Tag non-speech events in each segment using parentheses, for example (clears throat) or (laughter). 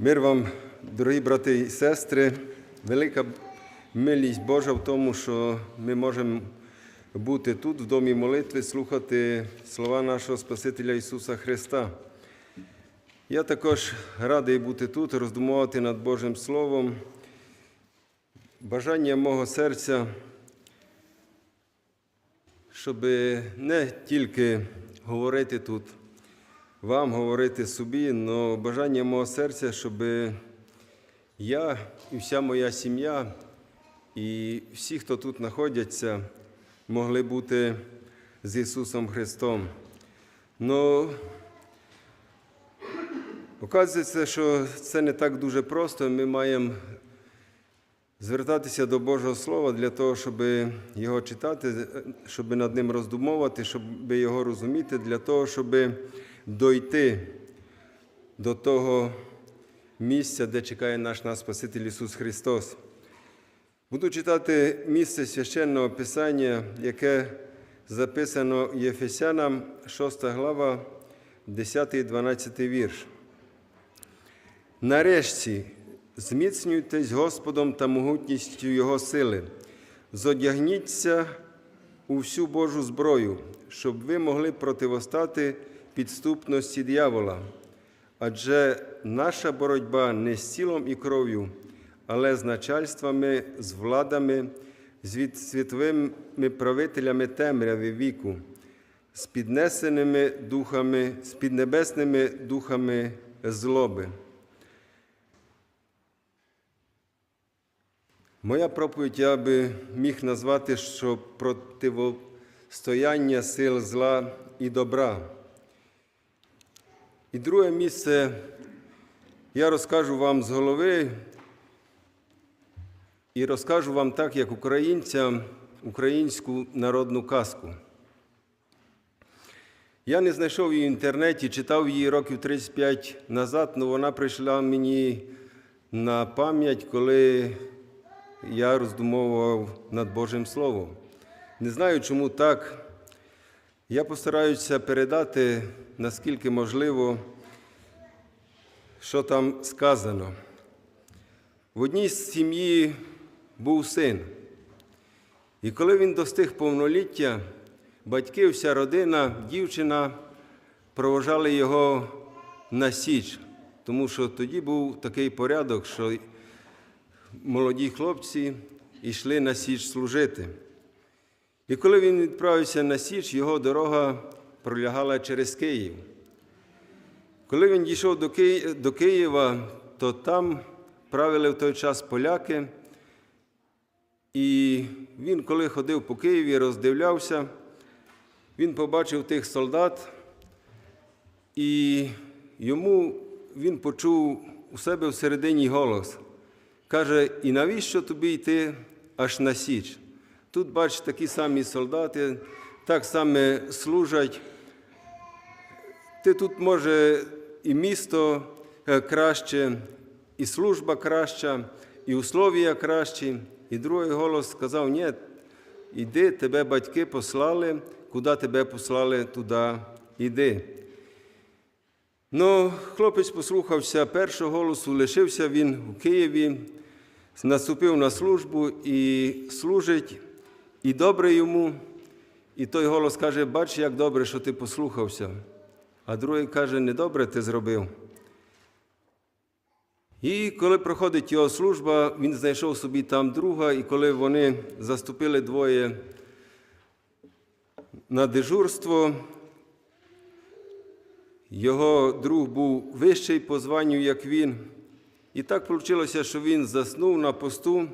Мир вам, дорогі брати і сестри, велика милість Божа в тому, що ми можемо бути тут, в домі молитви, слухати слова нашого Спасителя Ісуса Христа. Я також радий бути тут, роздумувати над Божим Словом. Бажання мого серця, щоб не тільки говорити тут вам говорити собі, але бажання мого серця, щоб я і вся моя сім'я, і всі, хто тут знаходяться, могли бути з Ісусом Христом. Но оказується, що це не так дуже просто. Ми маємо звертатися до Божого Слова для того, щоб його читати, щоб над ним роздумовувати, щоб його розуміти, для того, щоб дойти до того місця, де чекає наш нас Спаситель Ісус Христос. Буду читати місце священного Писання, яке записано Єфесянам, 6 глава, 10 і 12 вірш. Нарешті зміцнюйтесь Господом та могутністю Його сили, зодягніться у всю Божу зброю, щоб ви могли противостати підступності диявола. Адже наша боротьба не з тілом і кров'ю, але з начальствами, з владами, з світовими правителями темряви віку, з піднесеними духами, з піднебесними духами злоби. Моя проповідь я би міг назвати, що противостояння сил зла і добра. І друге місце я розкажу вам з голови і розкажу вам так, як українцям, українську народну казку. Я не знайшов її в інтернеті, читав її років 35 назад, але вона прийшла мені на пам'ять, коли я роздумовував над Божим Словом. Не знаю, чому так. Я постараюся передати, наскільки можливо, що там сказано. В одній з сім'ї був син. І коли він достиг повноліття, батьки, вся родина, дівчина провожали його на січ, тому що тоді був такий порядок, що молоді хлопці йшли на січ служити. І коли він відправився на Січ, його дорога пролягала через Київ. Коли він дійшов до Ки- до Києва, то там правили в той час поляки. І він, коли ходив по Києві, роздивлявся, він побачив тих солдат, і йому він почув у себе всередині голос. Каже, і навіщо тобі йти аж на Січ? Тут, бач, такі самі солдати, так само служать. Ти тут, може, і місто е, краще, і служба краща, і условія кращі. І другий голос сказав: ні, іди, тебе батьки послали, куди тебе послали, туди іди. Ну, хлопець послухався першого голосу, лишився він у Києві, наступив на службу і служить, і добре йому. І той голос каже: бач, як добре, що ти послухався. А другий каже, недобре ти зробив. І коли проходить його служба, він знайшов собі там друга, і коли вони заступили двоє на дежурство, його друг був вищий по званню, як він. І так вийшло, що він заснув на посту,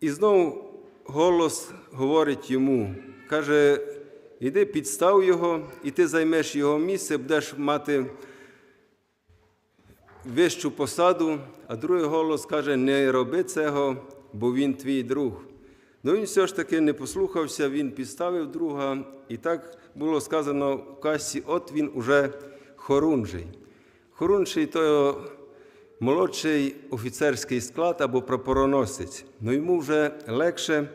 і знову голос говорить йому, каже, іди підстав його, і ти займеш його місце, будеш мати вищу посаду, а другий голос каже, не роби цього, бо він твій друг. Ну він все ж таки не послухався, він підставив друга, і так було сказано в касі, от він уже хорунжий. Хорунжий то молодший офіцерський склад або прапороносець. Ну йому вже легше,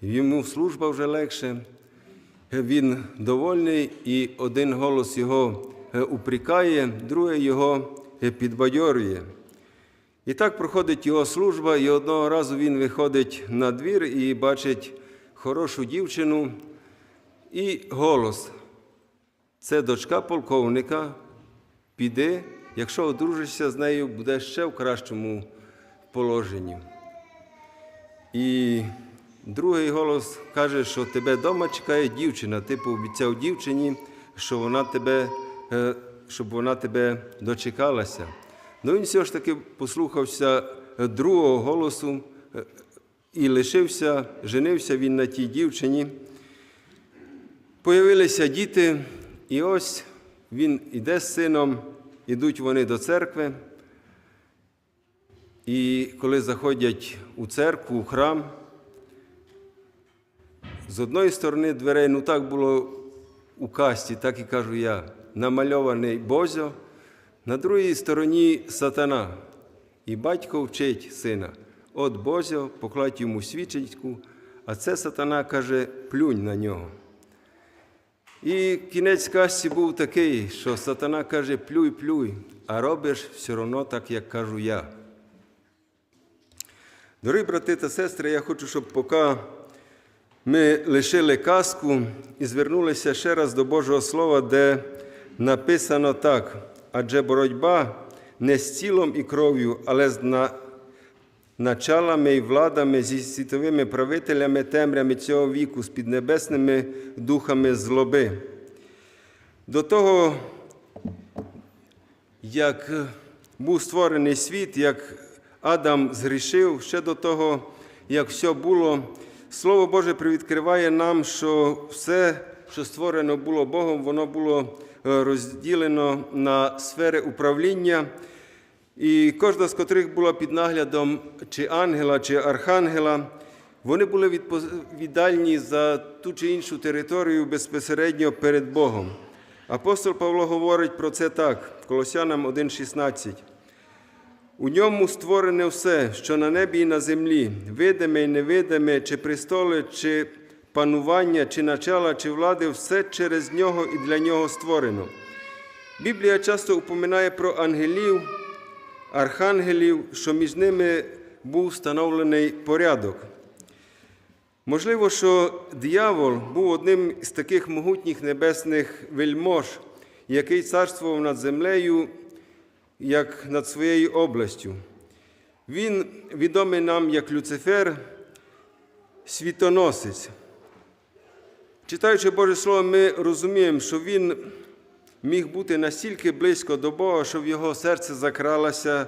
йому служба вже легше. Він довольний, і один голос його е, упрікає, другий його е, підбадьорює. І так проходить його служба, і одного разу він виходить на двір і бачить хорошу дівчину і голос. Це дочка полковника. Піди, якщо одружишся з нею, будеш ще в кращому положенні. І другий голос каже, що тебе вдома чекає дівчина. Ти пообіцяв дівчині, що вона тебе, е, щоб вона тебе дочекалася. Ну він все ж таки послухався е, другого голосу е, і лишився, женився він на тій дівчині. Появилися діти, і ось він іде з сином, ідуть вони до церкви. І коли заходять у церкву, у храм, з одної сторони дверей, ну так було у касті, так і кажу я, намальований Бозьо, на другій стороні сатана. І батько вчить сина. От Бозьо, покладь йому свічечку, а це сатана каже, плюнь на нього. І кінець касті був такий, що сатана каже, плюй, плюй, а робиш все одно так, як кажу я. Дорогі брати та сестри, я хочу, щоб поки ми лишили казку і звернулися ще раз до Божого Слова, де написано так: адже боротьба не з тілом і кров'ю, але з на... началами і владами, зі світовими правителями темрями цього віку, з піднебесними духами злоби. До того, як був створений світ, як Адам згрішив, ще до того, як все було, Слово Боже привідкриває нам, що все, що створено було Богом, воно було е, розділено на сфери управління, і кожна з котрих була під наглядом чи ангела, чи архангела. Вони були відповідальні за ту чи іншу територію безпосередньо перед Богом. Апостол Павло говорить про це так, Колосянам 1,16. У ньому створене все, що на небі і на землі, видиме і невидиме, чи престоли, чи панування, чи начала, чи влади, все через нього і для нього створено. Біблія часто упоминає про ангелів, архангелів, що між ними був встановлений порядок. Можливо, що диявол був одним з таких могутніх небесних вельмож, який царствував над землею як над своєю областю. Він відомий нам як Люцифер, світоносець. Читаючи Боже Слово, ми розуміємо, що він міг бути настільки близько до Бога, що в його серце закралося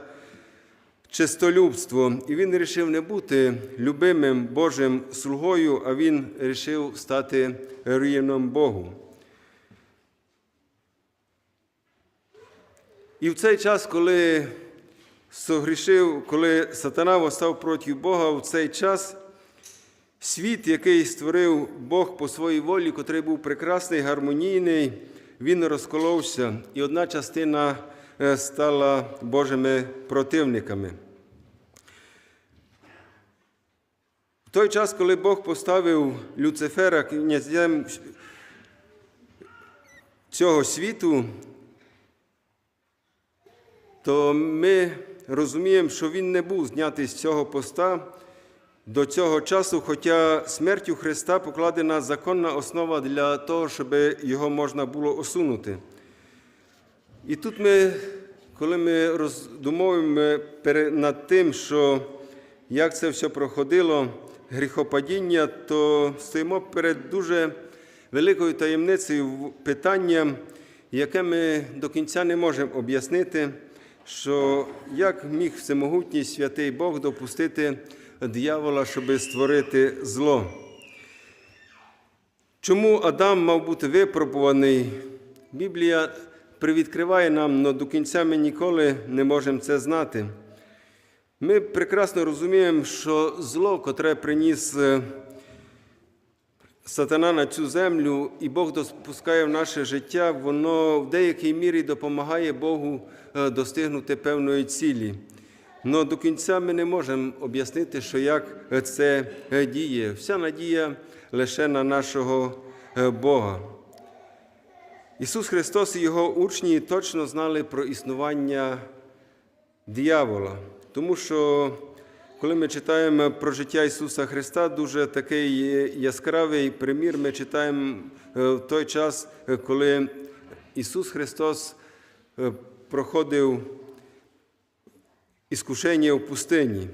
чистолюбство, і він вирішив не бути любимим Божим слугою, а він вирішив стати рівним Богу. І в цей час, коли согрішив, коли сатана восстав проти Бога, в цей час світ, який створив Бог по своїй волі, котрий був прекрасний, гармонійний, він розколовся, і одна частина е, стала Божими противниками. В той час, коли Бог поставив Люцифера князем цього світу, то ми розуміємо, що він не був знятий з цього поста до цього часу, хоча смертю Христа покладена законна основа для того, щоб його можна було осунути. І тут ми, коли ми роздумовуємо над тим, що як це все проходило, гріхопадіння, то стоїмо перед дуже великою таємницею питанням, яке ми до кінця не можемо об'яснити що як міг всемогутній святий Бог допустити диявола, щоб створити зло? Чому Адам мав бути випробуваний? Біблія привідкриває нам, але до кінця ми ніколи не можемо це знати. Ми прекрасно розуміємо, що зло, котре приніс е, сатана на цю землю, і Бог допускає в наше життя, воно в деякій мірі допомагає Богу е, достигнути певної цілі. Але до кінця ми не можемо об'яснити, що як це е, діє. Вся надія лише на нашого е, Бога. Ісус Христос і Його учні точно знали про існування диявола. Тому що, коли ми читаємо про життя Ісуса Христа, дуже такий яскравий примір ми читаємо е, в той час, е, коли Ісус Христос е, проходив іскушення в пустині.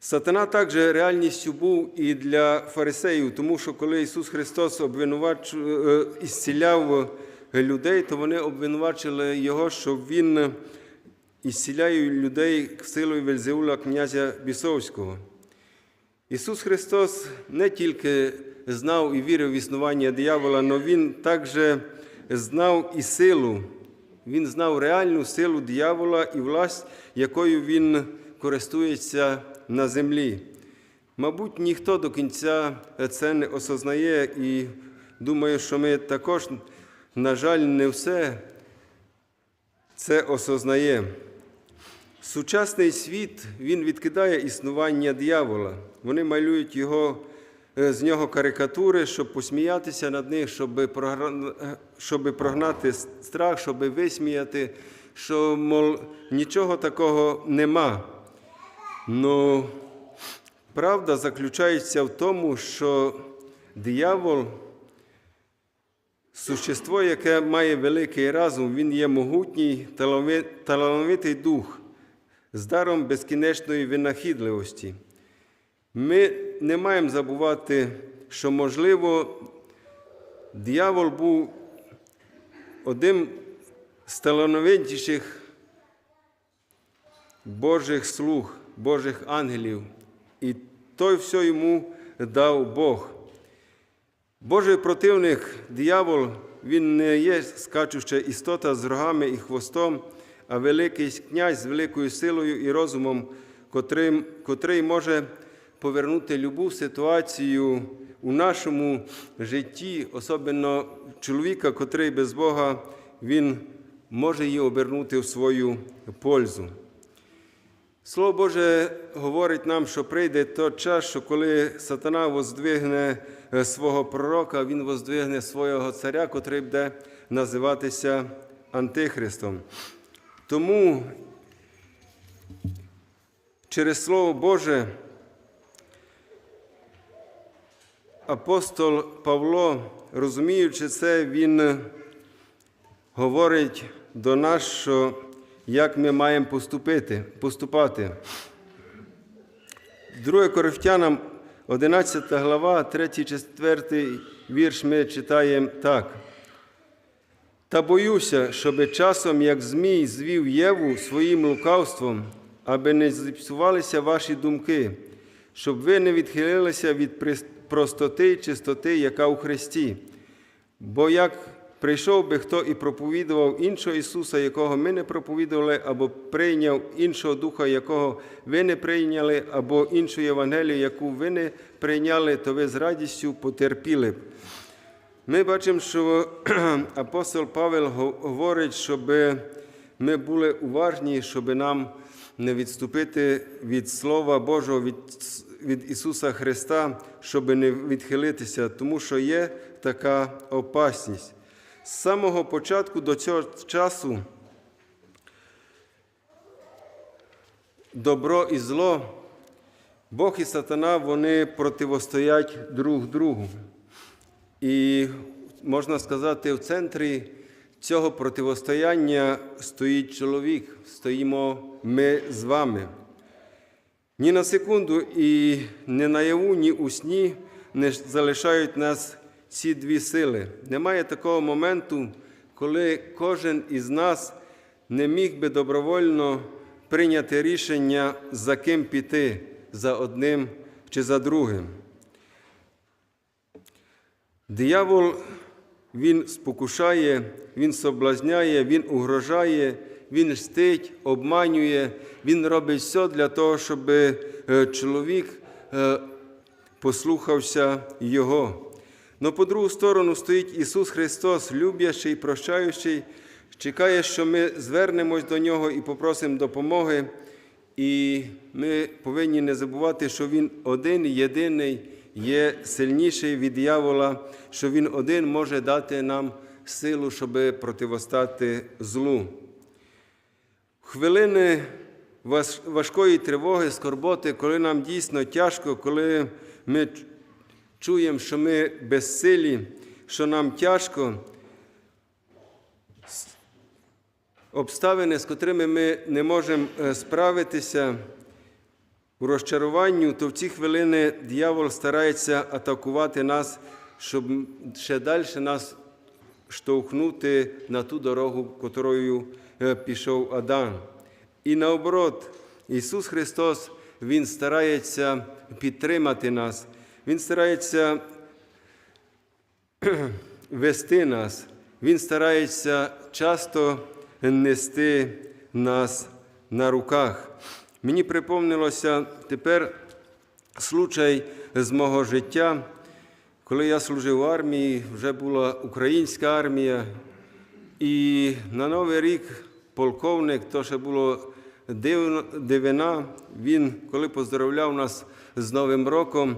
Сатана також реальністю був і для фарисеїв, тому що коли Ісус Христос обвинувачував, ісціляв людей, то вони обвинувачили Його, що Він ісціляє людей силою Вельзеула, князя Бісовського. Ісус Христос не тільки знав і вірив в існування диявола, але Він також знав і силу, Він знав реальну силу диявола і власть, якою він користується на землі. Мабуть, ніхто до кінця це не осознає, і думаю, що ми також, на жаль, не все це осознаємо. Сучасний світ він відкидає існування диявола. Вони малюють його, е, з нього карикатури, щоб посміятися над них, щоб, щоб прогнати страх, щоб висміяти, що, мол, нічого такого нема. Ну, правда заключається в тому, що диявол существо, яке має великий разум, він є могутній, талановитий дух з даром безкінечної винахідливості. Ми не маємо забувати, що, можливо, диявол був одним з талановитіших Божих слуг, Божих ангелів, і той все йому дав Бог. Божий противник, диявол, він не є скачуща істота з рогами і хвостом, а великий князь з великою силою і розумом, котрий, котрий може повернути любу ситуацію у нашому житті, особливо чоловіка, котрий без Бога, він може її обернути в свою пользу. Слово Боже говорить нам, що прийде той час, що коли сатана воздвигне е, свого пророка, він воздвигне свого царя, котрий буде називатися Антихристом. Тому через Слово Боже апостол Павло, розуміючи це, він говорить до нас, що як ми маємо поступити, поступати. 2 Коринфянам 11 глава, 3-4 вірш ми читаємо так. Та боюся, щоби часом, як Змій звів Єву своїм лукавством, аби не зіпсувалися ваші думки, щоб ви не відхилилися від простоти й чистоти, яка у Христі. Бо як прийшов би хто і проповідував іншого Ісуса, якого ми не проповідували, або прийняв іншого Духа, якого ви не прийняли, або іншу Євангелію, яку ви не прийняли, то ви з радістю потерпіли б. Ми бачимо, що (clears throat) апостол Павел говорить, щоб ми були уважні, щоб нам не відступити від Слова Божого, від, від Ісуса Христа, щоб не відхилитися, тому що є така опасність. З самого початку до цього часу добро і зло, Бог і сатана вони противостоять друг другу. І можна сказати, в центрі цього противостояння стоїть чоловік, стоїмо ми з вами. Ні на секунду і не наяву, ні у сні не залишають нас ці дві сили. Немає такого моменту, коли кожен із нас не міг би добровольно прийняти рішення, за ким піти, за одним чи за другим. Диявол він спокушає, він соблазняє, він угрожає, він мстить, обманює, він робить все для того, щоб е, чоловік е, послухався Його. Но по другу сторону стоїть Ісус Христос, любящий, прощаючий, чекає, що ми звернемось до Нього і попросимо допомоги. І ми повинні не забувати, що Він один, єдиний, є сильніший від диявола, що Він один може дати нам силу, щоб противостати злу. хвилини важкої тривоги, скорботи, коли нам дійсно тяжко, коли ми чуємо, що ми безсилі, що нам тяжко, обставини, з котрими ми не можемо е, справитися у розчаруванню, то в ці хвилини диявол старається атакувати нас, щоб ще далі нас штовхнути на ту дорогу, котрою е, пішов Адам. І наоборот, Ісус Христос, Він старається підтримати нас, Він старається (clears throat) вести нас, Він старається часто нести нас на руках. Мені припомнилося тепер случай з мого життя, коли я служив в армії, вже була українська армія, і на Новий рік полковник, то ще було дивина, він, коли поздоровляв нас з Новим роком,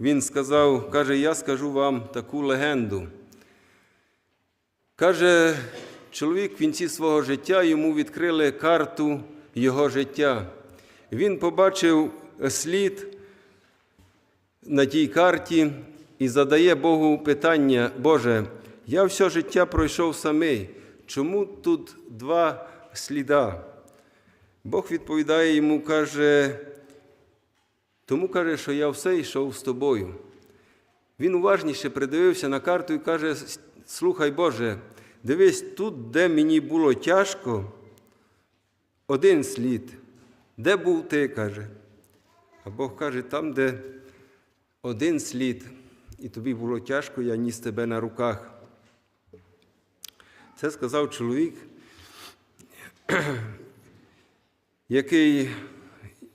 він сказав, каже, я скажу вам таку легенду. Каже, чоловік в кінці свого життя йому відкрили карту його життя. Він побачив слід на тій карті і задає Богу питання: Боже, я все життя пройшов самий. Чому тут два сліда? Бог відповідає йому, каже, тому каже, що я все йшов з тобою. Він уважніше придивився на карту і каже: Слухай Боже, дивись, тут, де мені було тяжко, один слід. Де був ти, каже. А Бог каже, там, де один слід, і тобі було тяжко, я ніс тебе на руках. Це сказав чоловік, (clears throat) який,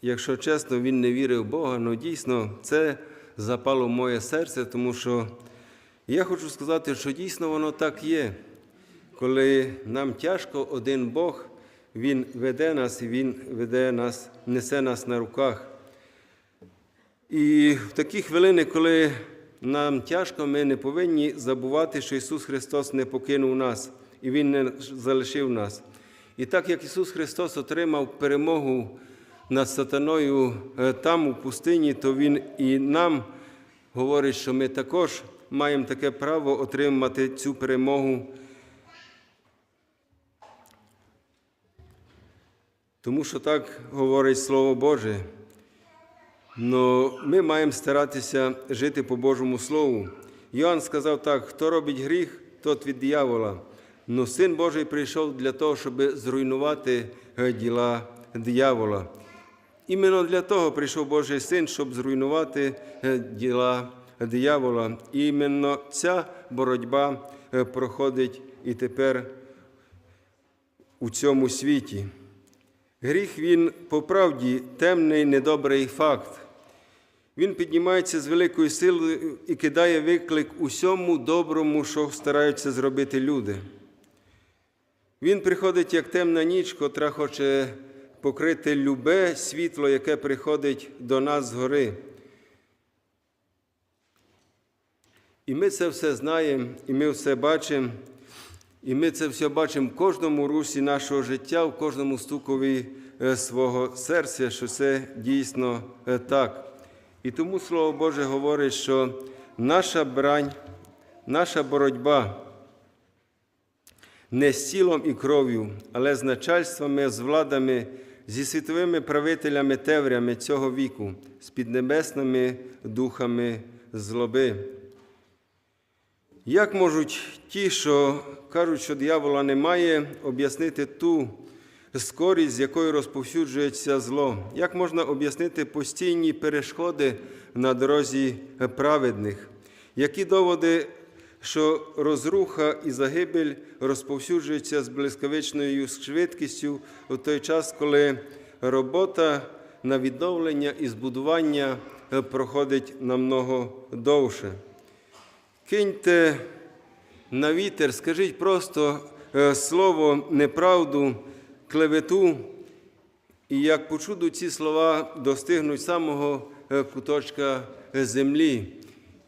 якщо чесно, він не вірив в Бога, але дійсно це запало в моє серце, тому що я хочу сказати, що дійсно воно так є. Коли нам тяжко, один Бог, Він веде нас і Він веде нас, несе нас на руках. І в такі хвилини, коли нам тяжко, ми не повинні забувати, що Ісус Христос не покинув нас і Він не залишив нас. І так як Ісус Христос отримав перемогу над сатаною е, там, у пустині, то Він і нам говорить, що ми також маємо таке право отримати цю перемогу. Тому що так говорить Слово Боже. Но ми маємо старатися жити по Божому Слову. Йоанн сказав так: хто робить гріх, тот від диявола. Но Син Божий прийшов для того, щоб зруйнувати е, діла диявола. Іменно для того прийшов Божий Син, щоб зруйнувати е, діла диявола. І іменно ця боротьба е, проходить і тепер у цьому світі. Гріх він по правді темний, недобрий факт. Він піднімається з великою силою і кидає виклик усьому доброму, що стараються зробити люди. Він приходить як темна ніч, котра хоче покрити любе світло, яке приходить до нас згори. І ми це все знаємо, і ми все бачимо, і ми це все бачимо в кожному русі нашого життя, в кожному стукові е, свого серця, що це дійсно е, так. І тому Слово Боже говорить, що наша брань, наша боротьба не з тілом і кров'ю, але з начальствами, з владами, зі світовими правителями теврями цього віку, з піднебесними духами злоби. Як можуть ті, що кажуть, що диявола немає, об'яснити ту скорість, з якою розповсюджується зло? Як можна об'яснити постійні перешкоди на дорозі праведних? Які доводи, що розруха і загибель розповсюджуються з блискавичною швидкістю у той час, коли робота на відновлення і збудування проходить намного довше? Киньте на вітер, скажіть просто е, слово неправду, клевету, і як почуду, ці слова достигнуть самого е, куточка землі.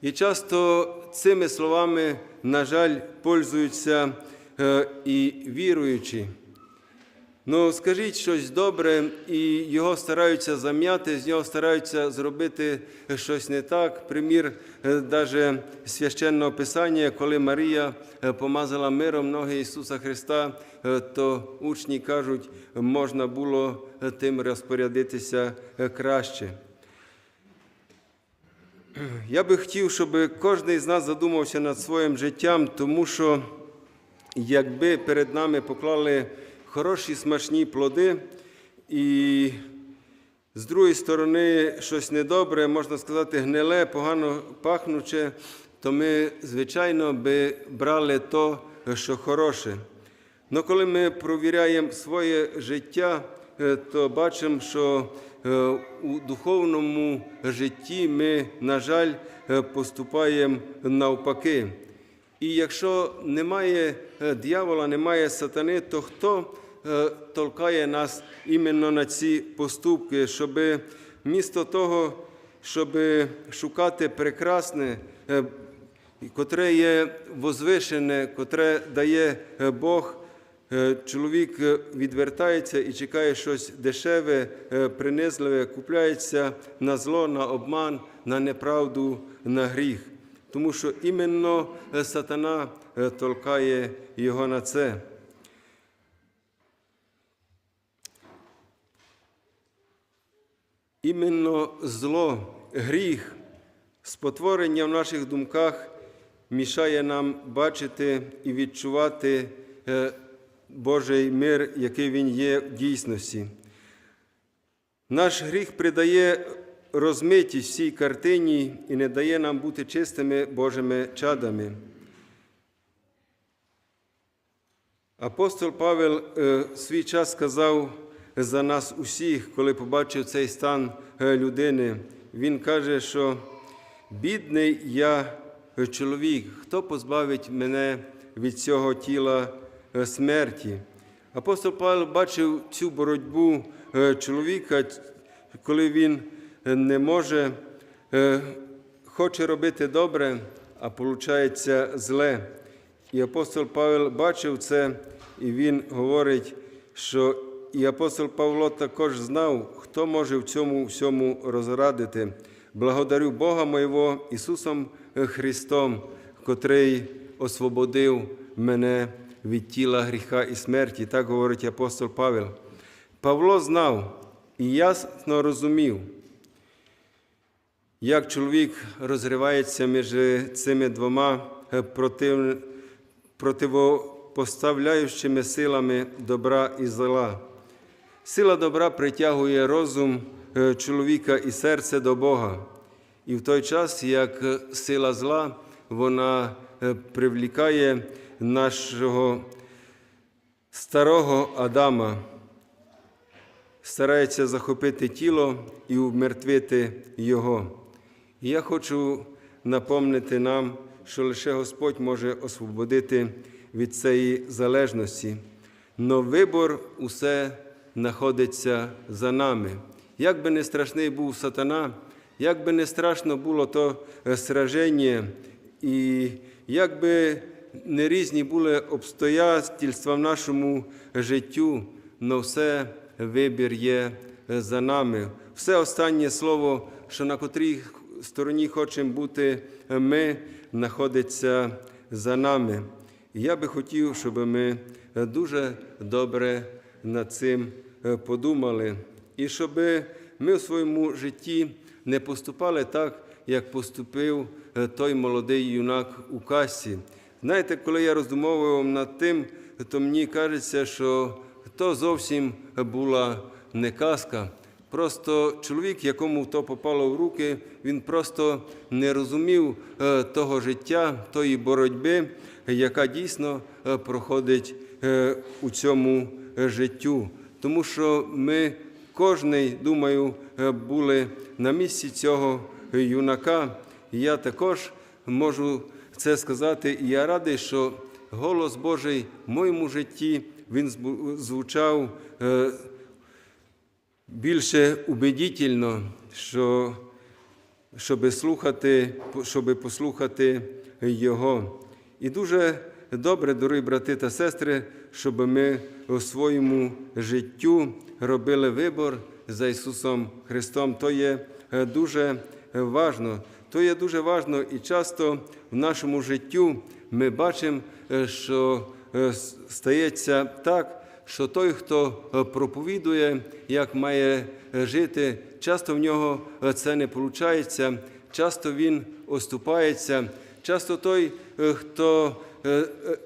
І часто цими словами, на жаль, пользуються е, і віруючі. Ну, скажіть щось добре, і його стараються зам'яти, з нього стараються зробити щось не так. Примір навіть священного писання, коли Марія е, помазала миром ноги Ісуса Христа, е, то учні кажуть, можна було е, тим розпорядитися е, краще. Я би хотів, щоб кожен з нас задумався над своїм життям, тому що якби перед нами поклали хороші смачні плоди, і з другої сторони щось недобре, можна сказати, гниле, погано пахнуче, то ми, звичайно, би брали то, що хороше. Но коли ми провіряємо своє життя, е, то бачимо, що е, у духовному житті ми, на жаль, е, поступаємо навпаки. І якщо немає дьявола, немає сатани, то хто толкає нас іменно на ці поступки, щоб вмісто того, щоб шукати прекрасне, е, котре є возвишене, котре дає е, Бог, е, чоловік е, відвертається і чекає щось дешеве, е, принизливе, купляється на зло, на обман, на неправду, на гріх. Тому що іменно е, сатана е, толкає його на це. Іменно зло, гріх, спотворення в наших думках мішає нам бачити і відчувати е, Божий мир, який він є в дійсності. Наш гріх придає розмитість всій картині і не дає нам бути чистими Божими чадами. Апостол Павел е, свій час сказав за нас усіх, коли побачив цей стан е, людини. Він каже, що бідний я е, чоловік, хто позбавить мене від цього тіла е, смерті? Апостол Павел бачив цю боротьбу чоловіка, коли він не може, хоче робити добре, а виходить зле. І апостол Павел бачив це, і він говорить, що і апостол Павло також знав, хто може в цьому всьому розрадити. Благодарю Бога моєго Ісусом Христом, котрий освободив мене від тіла гріха і смерті. Так говорить апостол Павел. Павло знав і ясно розумів, як чоловік розривається між цими двома против... противопоставляючими силами добра і зла. Сила добра притягує розум е, чоловіка і серце до Бога. І в той час, як сила зла, вона е, привлікає нашого старого Адама, старається захопити тіло і умертвити його. І я хочу напомнити нам, що лише Господь може освободити від цієї залежності. Но вибор усе знаходиться за нами. Як би не страшний був сатана, як би не страшно було то сраження, і як би не різні були обстоятельства в нашому життю, но все вибір є за нами. Все останнє слово, що на котрій стороні хочемо бути ми, знаходиться за нами. І я би хотів, щоб ми дуже добре над цим подумали, і щоб ми в своєму житті не поступали так, як поступив той молодий юнак у касі. Знаєте, коли я роздумовував над тим, то мені кажеться, що то зовсім була не казка. Просто чоловік, якому то попало в руки, він просто не розумів е, того життя, тої боротьби, яка дійсно е, проходить е, у цьому життю. Тому що ми, кожний, думаю, були на місці цього юнака. Я також можу це сказати. І я радий, що голос Божий в моєму житті він звучав більше убедительно, що, щоб слухати, щоб послухати Його. І дуже добре, дорогі брати та сестри, щоб ми у своєму життю робили вибор за Ісусом Христом. То є е, дуже важно. То є дуже важно і часто в нашому життю ми бачимо, е, що е, стається так, що той, хто е, проповідує, як має е, жити, часто в нього е, це не виходить, часто він оступається, часто той, е, хто е, е,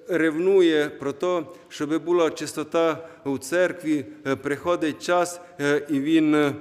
ревнує про те, щоб була чистота у церкві, е, приходить час, е, і він е, е,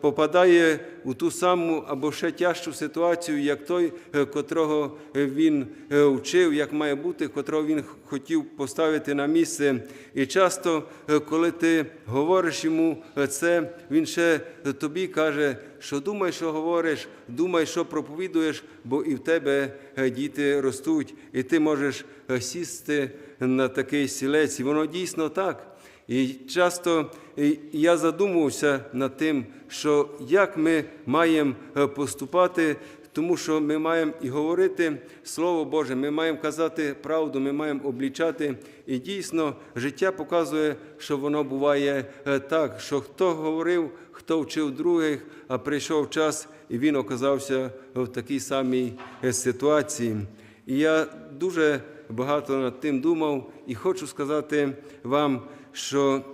попадає у ту саму або ще тяжчу ситуацію, як той, е, котрого е, він е, вчив, як має бути, котрого він хотів поставити на місце. І часто, е, коли ти говориш йому е, це, він ще е, тобі каже, що думай, що говориш, думай, що проповідуєш, бо і в тебе е, діти ростуть, і ти можеш е, сісти на такий сілець. І воно дійсно так. І часто е, я задумувався над тим, що як ми маємо е, поступати, тому що ми маємо і говорити Слово Боже, ми маємо казати правду, ми маємо облічати. І дійсно життя показує, що воно буває е, так, що хто говорив, хто вчив других, а прийшов час, і він оказався в такій самій ситуації. І я дуже багато над тим думав і хочу сказати вам, що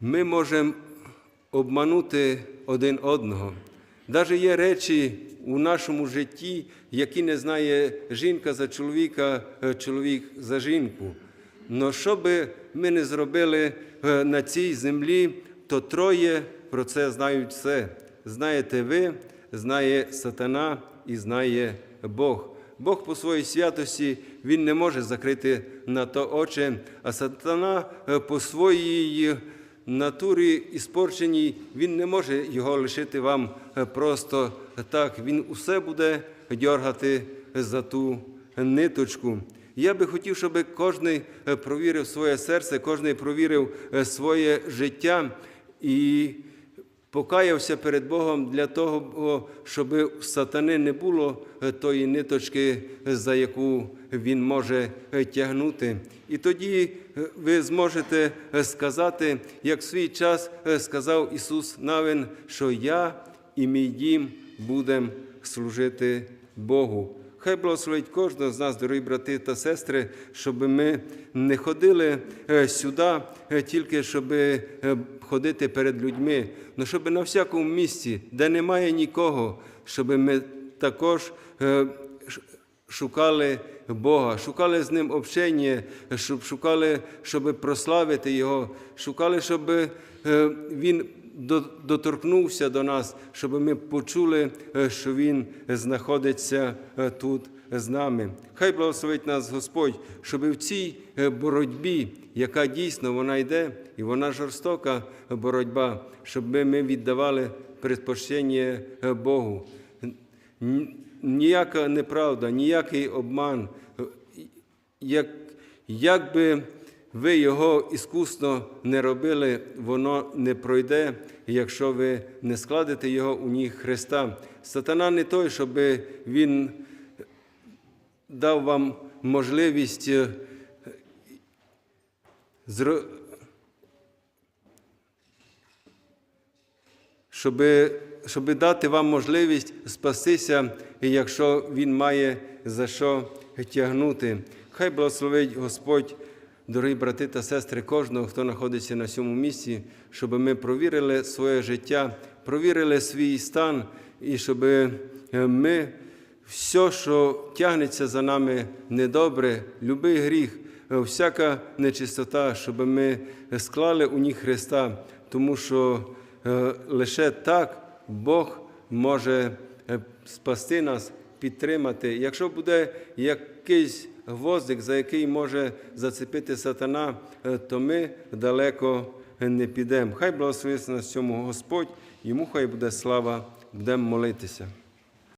ми можемо обманути один одного. Навіть є речі у нашому житті, які не знає жінка за чоловіка, е, чоловік за жінку. Но що би ми не зробили е, на цій землі, то троє про це знають все. Знаєте ви, знає сатана і знає Бог. Бог по своїй святості Він не може закрити на то очі, а сатана е, по своїй натурі іспорченій, він не може його лишити вам е, просто так. Він усе буде дьоргати за ту ниточку. Я би хотів, щоб кожен провірив своє серце, кожен провірив е, своє життя і покаявся перед Богом для того, щоб у сатани не було тої ниточки, за яку він може тягнути. І тоді е, ви зможете е, сказати, як в свій час е, сказав Ісус Навин, що я і мій дім будемо служити Богу. Хай благословить кожного з нас, дорогі брати та сестри, щоб ми не ходили е, сюди е, тільки щоб е, ходити перед людьми, але щоб на всякому місці, де немає нікого, щоб ми також шукали Бога, шукали з Ним общення, щоб шукали, щоб прославити Його, шукали, щоб Він доторкнувся до нас, щоб ми почули, е, що Він знаходиться е, тут з нами. Хай благословить нас Господь, щоб в цій е, боротьбі, яка дійсно вона йде, і вона жорстока боротьба, щоб ми віддавали предпочтення Богу. Ніяка неправда, ніякий обман, як, як би ви його іскусно не робили, воно не пройде, якщо ви не складете його у ніг Христа. Сатана не той, щоб він дав вам можливість е, щоб, щоб дати вам можливість спастися, якщо Він має за що тягнути. Хай благословить Господь, дорогі брати та сестри, кожного, хто знаходиться на цьому місці, щоб ми провірили своє життя, провірили свій стан, і щоб е, ми все, що тягнеться за нами недобре, любий гріх, е, всяка нечистота, щоб ми склали у них Христа, тому що е, лише так Бог може спасти нас, підтримати. Якщо буде якийсь гвоздик, за який може зацепити сатана, е, то ми далеко не підемо. Хай благословиться нас цьому Господь, йому хай буде слава, будемо молитися.